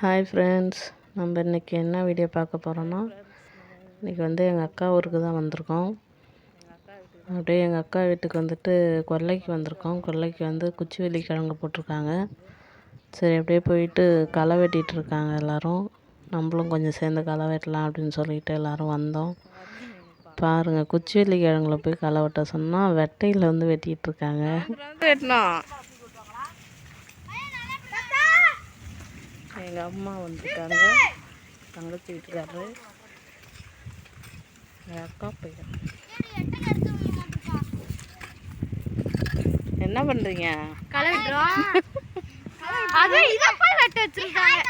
Hi friends நம்ம இன்றைக்கி என்ன வீடியோ பார்க்க போகிறோன்னா இன்றைக்கி வந்து எங்கள் அக்கா ஊருக்கு தான் வந்திருக்கோம். அப்படியே எங்கள் அக்கா வீட்டுக்கு வந்துட்டு கொல்லைக்கு வந்திருக்கோம். கொல்லைக்கு வந்து குச்சிவெளி கிழங்கு போட்டிருக்காங்க. சரி அப்படியே போயிட்டு களை வெட்டிகிட்டு இருக்காங்க எல்லோரும். நம்மளும் கொஞ்சம் சேர்ந்து களை வெட்டலாம் அப்படின்னு சொல்லிட்டு எல்லோரும் வந்தோம். பாருங்கள் குச்சிவெளி கிழங்குல போய் களை வெட்ட சொன்னால் வெட்டையில் வந்து வெட்டிகிட்டு இருக்காங்க. வெட்டினோம். எங்கள் அம்மா வந்துட்டாங்க. தங்கச்சி வீட்டுக்காரரு. எங்கள் அக்கா பையன். என்ன பண்ணுறீங்க களை வெட்டுறோம் அது இதை போய் வெட்ட வச்சிருக்காங்க.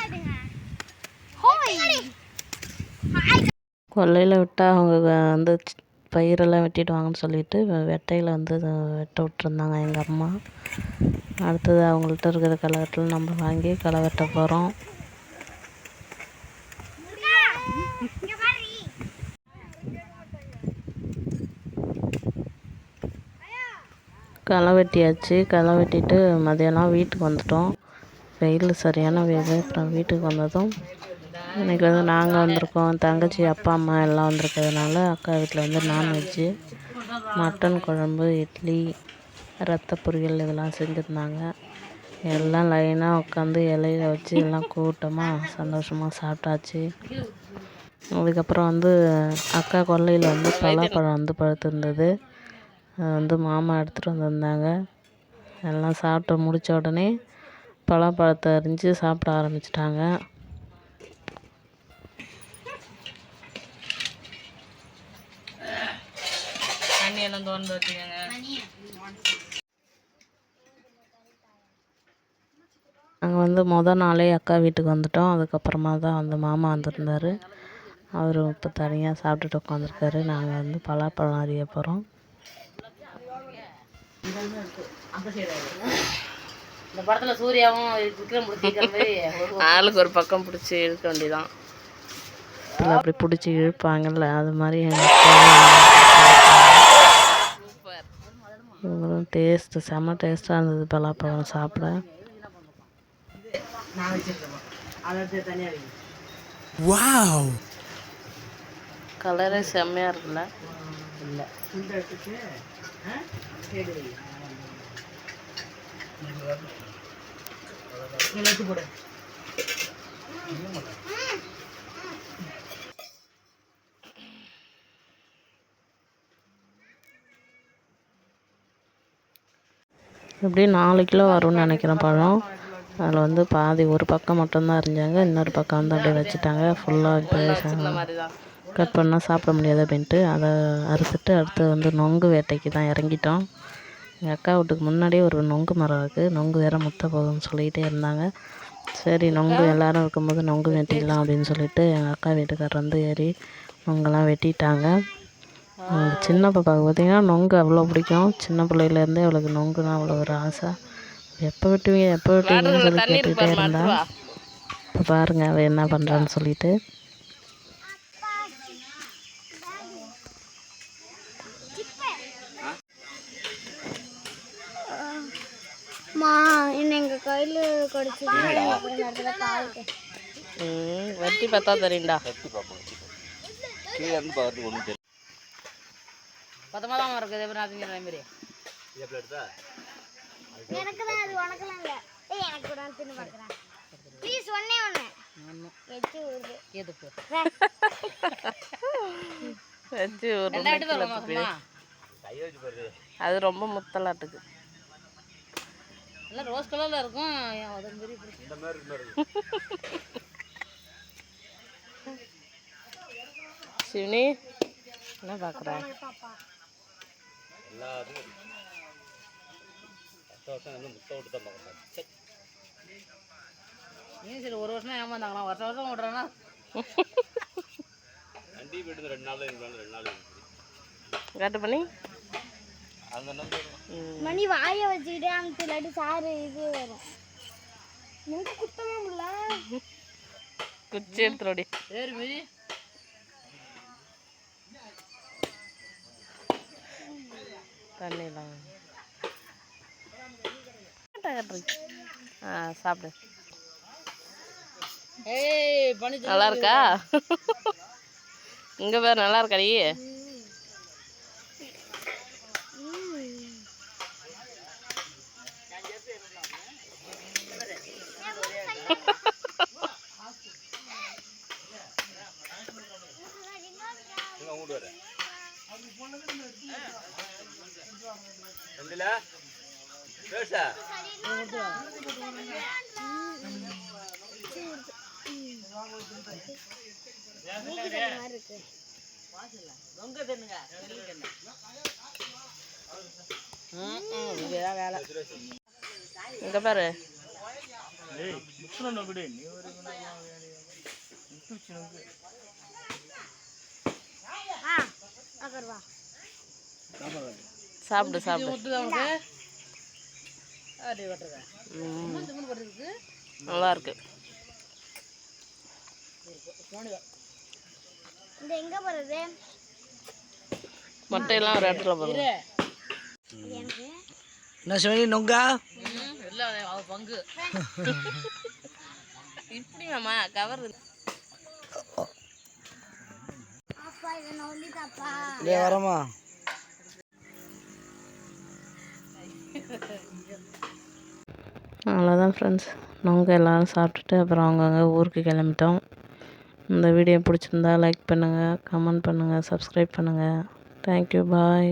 கொல்லையில் விட்டால் அவங்க வந்து பயிரெல்லாம் வெட்டிடுவாங்கன்னு சொல்லிட்டு வெட்டையில் வந்து வெட்ட விட்டுருந்தாங்க எங்கள் அம்மா. அடுத்தது அவங்கள்ட்ட இருக்கிற களை நம்ம வாங்கி களை வெட்ட போகிறோம் களை வெட்டியாச்சு களை வெட்டிட்டு மதியானம் வீட்டுக்கு வந்துட்டோம். வெயில் சரியான வெயில். அப்புறம் வீட்டுக்கு வந்ததும் இன்றைக்கி வந்து நாங்கள் வந்திருக்கோம். தங்கச்சி அப்பா அம்மா எல்லாம் வந்திருக்கிறதுனால அக்கா வீட்டில் வந்து நான்வெஜ்ஜு மட்டன் குழம்பு இட்லி ரத்த பொரியல் இதெல்லாம் செஞ்சுருந்தாங்க. எல்லாம் லைனாக உட்காந்து இலையில வச்சு எல்லாம் கூட்டமாக சந்தோஷமாக சாப்பிட்டாச்சு. அதுக்கப்புறம் வந்து அக்கா கொல்லையில் வந்து பலாப்பழம் வந்து பழுத்திருந்தது. அது வந்து மாமா எடுத்துகிட்டு வந்திருந்தாங்க. எல்லாம் சாப்பிட்டு முடித்த உடனே பலாப்பழத்தை அரிஞ்சு சாப்பிட ஆரம்பிச்சிட்டாங்க. தண்ணி எல்லாம் திறந்து வச்சுக்கோங்க. நாங்கள் வந்து மொதல் நாளே அக்கா வீட்டுக்கு வந்துட்டோம். அதுக்கப்புறமா தான் வந்து மாமா வந்திருந்தாரு. அவர் இப்போ தனியாக சாப்பிட்டுட்டு உட்காந்துருக்காரு. நாங்கள் வந்து பலாப்பழம் அறிய போகிறோம் இந்த படத்துல சூர்யாவும் விக்ரம் ஆளுக்கு ஒரு பக்கம் பிடிச்சி இழுக்க வேண்டியதான் அப்படி பிடிச்சி இழுப்பாங்கல்ல அது மாதிரி இவங்களும் டேஸ்ட்டு செம்ம டேஸ்ட்டாக இருந்தது பலாப்பழம் சாப்பிட. நான் வச்சிருக்கேன் அதை எடுத்து தனியாக வை கலரே செம்மையாக இருக்குல்ல இல்லை போடு. எப்படியும் நாலு கிலோ வரும்னு நினைக்கிறேன் பழம். அதில் வந்து பாதி ஒரு பக்கம் மட்டும்தான் அறிஞ்சாங்க இன்னொரு பக்கம் வந்து அப்படியே வச்சுட்டாங்க. ஃபுல்லாக இப்போ கட் பண்ணால் சாப்பிட முடியாது அப்படின்ட்டு அதை அறுத்துட்டு அடுத்து வந்து நொங்கு வேட்டைக்கு தான் இறங்கிட்டோம். எங்கள் அக்கா வீட்டுக்கு முன்னாடியே ஒரு நொங்கு மரம் இருக்குது நொங்கு வேற முத்த போகுதுன்னு சொல்லிகிட்டே இருந்தாங்க. சரி நொங்கு எல்லாரும் இருக்கும்போது நொங்கு வெட்டிடலாம் அப்படின்னு சொல்லிட்டு எங்கள் அக்கா வீட்டுக்காரர் வந்து ஏறி நொங்கெல்லாம் வெட்டிட்டாங்க. சின்ன பாப்பாவுக்கு பார்த்தீங்கன்னா நொங்கு அவ்வளோ பிடிக்கும். சின்ன பிள்ளையிலேருந்தே அவளுக்கு நொங்குனா அவ்வளோ ஒரு ஆசை. எப்போ வெட்டுவீங்க எப்போ வெட்டுவீங்கன்னு சொல்லி கேட்டுகிட்டே இருந்தா. இப்போ பாருங்க அவள் என்ன பண்ணுறான்னு சொல்லிட்டு. மா என்ன எங்க கையில ம் வெட்டி பார்த்தா தெரியும்டா. பத்தமாக தான் இருக்குது எப்படி நாத்திங்கிற மாதிரி. எனக்கு தான் அது உனக்கெல்லாம் இல்ல. ஏய் எனக்கு கூட தின்னு பார்க்கறேன் ப்ளீஸ் ஒண்ணே ஒண்ணு. எச்சு ஊறுது எதுக்கு? ஒரு வரமா சும்மா அது ரொம்ப முத்தலாட்டுக்கு. எல்லாம் ரோஸ் கலரில் இருக்கும். அது மாதிரி இப்படி? சிவனி என்ன பார்க்குற நீ சரி ஒரு வருஷம் ஏமாந்தாங்களா வருஷம் வருஷம் விட்றேன்னா காட்டு பண்ணி மணி வாய வச்சுக்கிட்டே அந்த இல்லாட்டி சாரு இது வரும் எனக்கு குத்தவே முடியல குச்சி எடுத்துடி சரி மிதி தண்ணிலாம் ஆ சாப்பிடு. நல்லா இருக்கா இங்கே பேர் நல்லா இருக்காடி இங்கே பாரு. ஆ அகர்வா. சாப்பிடு சாப்பிடு. நல்லா இருக்கு. இந்த எங்க போறது? மட்டையெல்லாம் ஒரு இடத்துல எனக்கு என்ன சொல்லி நொங்கா? பங்கு. கவர் இதை நோண்டிட்டாப்பா இல்லையா வரமா அவ்வளோதான் ஃப்ரெண்ட்ஸ் நாங்கள் எல்லோரும் சாப்பிட்டுட்டு அப்புறம் அவங்கவுங்க ஊருக்கு கிளம்பிட்டோம். இந்த வீடியோ பிடிச்சிருந்தா லைக் பண்ணுங்கள் கமெண்ட் பண்ணுங்கள் சப்ஸ்கிரைப் பண்ணுங்கள் தேங்க்யூ பாய்